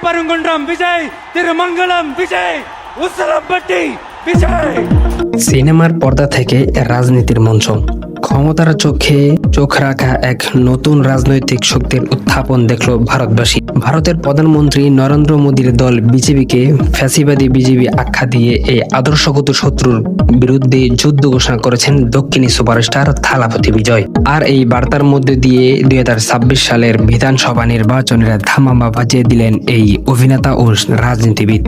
திருப்பரங்குன்றம் விஜய் திருமங்கலம் விஜய் உசலம்பட்டி விஜய் সিনেমার পর্দা থেকে রাজনীতির মঞ্চ ক্ষমতার চোখে চোখ রাখা এক নতুন রাজনৈতিক শক্তির উত্থাপন দেখল ভারতবাসী ভারতের প্রধানমন্ত্রী নরেন্দ্র মোদীর দল বিজেপিকে ফ্যাসিবাদী বিজেপি আখ্যা দিয়ে এই আদর্শগত শত্রুর বিরুদ্ধে যুদ্ধ ঘোষণা করেছেন দক্ষিণী সুপারস্টার থালাপতি বিজয়। আর এই বার্তার মধ্যে দিয়ে দুই সালের বিধানসভা নির্বাচনের ধামামা বাজিয়ে দিলেন এই অভিনেতা ও রাজনীতিবিদ।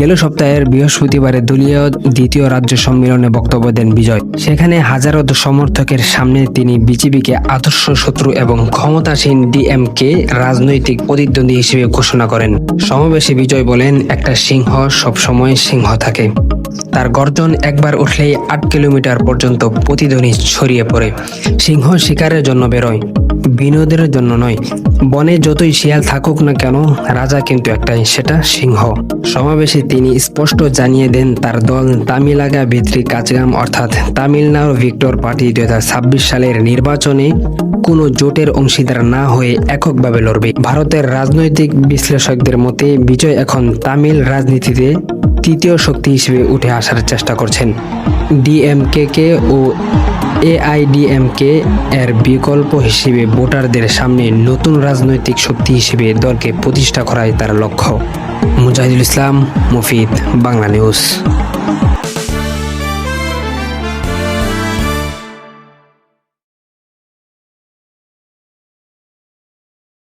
গেল সপ্তাহের বৃহস্পতিবারে দলীয় দ্বিতীয় রাজ্য সম্মেলনে বক্তব্য দেন বিজয়। সেখানে হাজারো সমর্থকের সামনে তিনি বিজেপিকে আদর্শ শত্রু এবং ক্ষমতাসীন ডিএমকে রাজনৈতিক প্রতিদ্বন্দ্বী হিসেবে ঘোষণা করেন। সমাবেশে বিজয় বলেন, একটা সিংহ সবসময় সিংহ থাকে। তার গর্জন একবার উঠলেই আট কিলোমিটার পর্যন্ত প্রতিধ্বনি ছড়িয়ে পড়ে। সিংহ শিকারের জন্য বেরোয়। বিনোদের জন্য নয়। বনে যতই শিয়াল থাকুক না কেন, রাজা কিন্তু একটাই, সেটা সিংহ। সমাবেশে তিনি স্পষ্ট জানিয়ে দেন, তার দল তামিলাগা ভিত্রি কাজগাম, অর্থাৎ তামিলনাড়ু ভিক্টর পার্টি দুই সালের নির্বাচনে কোনো জোটের অংশীদার না হয়ে এককভাবে লড়বে। ভারতের রাজনৈতিক বিশ্লেষকদের মতে, বিজয় এখন তামিল রাজনীতিতে তৃতীয় শক্তি হিসেবে উঠে আসার চেষ্টা করছেন। ডিএমকে ও এআইডিএমকে এর বিকল্প হিসেবে ভোটারদের সামনে নতুন রাজনৈতিক শক্তি হিসেবে দলকে প্রতিষ্ঠা করাই তার লক্ষ্য। মুজাহিদুল ইসলাম, মুফিদ, বাংলা নিউজ।